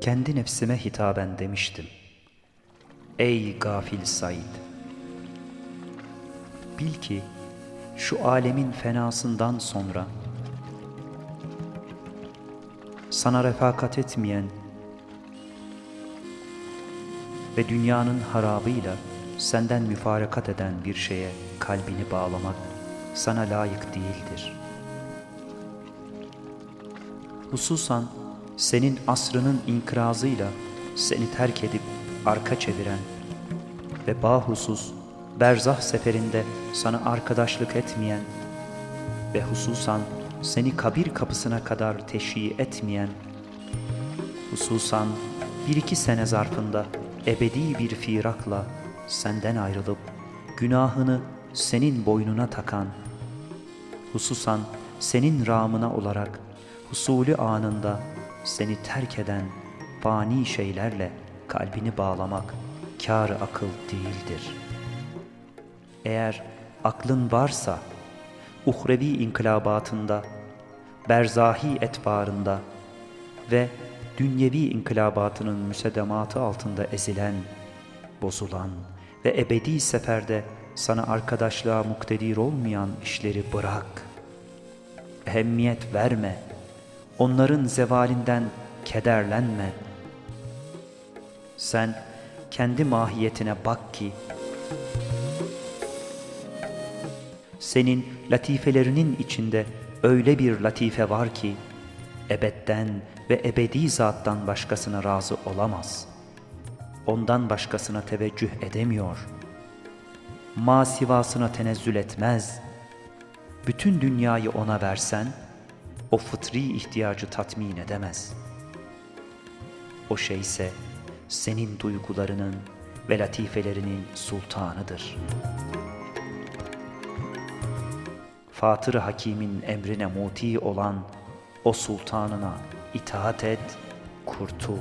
Kendi nefsime hitaben demiştim. Ey gafil Said! Bil ki şu alemin fenasından sonra sana refakat etmeyen ve dünyanın harabıyla senden müfarakat eden bir şeye kalbini bağlamak sana layık değildir. Hususan senin asrının inkrazıyla seni terk edip arka çeviren ve bahusus berzah seferinde sana arkadaşlık etmeyen ve hususan seni kabir kapısına kadar teşhi etmeyen, hususan bir iki sene zarfında ebedi bir firakla senden ayrılıp günahını senin boynuna takan, hususan senin ramına olarak husulü anında seni terk eden fani şeylerle kalbini bağlamak kâr akıl değildir. Eğer aklın varsa uhrevi inkılabatında, berzahi etbarında ve dünyevi inkılabatının müsedematı altında ezilen, bozulan ve ebedi seferde sana arkadaşlığa muktedir olmayan işleri bırak. Ehemmiyet verme. Onların zevalinden kederlenme. Sen kendi mahiyetine bak ki senin latifelerinin içinde öyle bir latife var ki ebedden ve ebedi zattan başkasına razı olamaz. Ondan başkasına teveccüh edemiyor. Ma sivasına tenezzül etmez. Bütün dünyayı ona versen o fıtri ihtiyacı tatmin edemez. O şey ise senin duygularının ve latifelerinin sultanıdır.'' Fatır-ı Hakim'in emrine muti olan o sultanına itaat et, kurtul.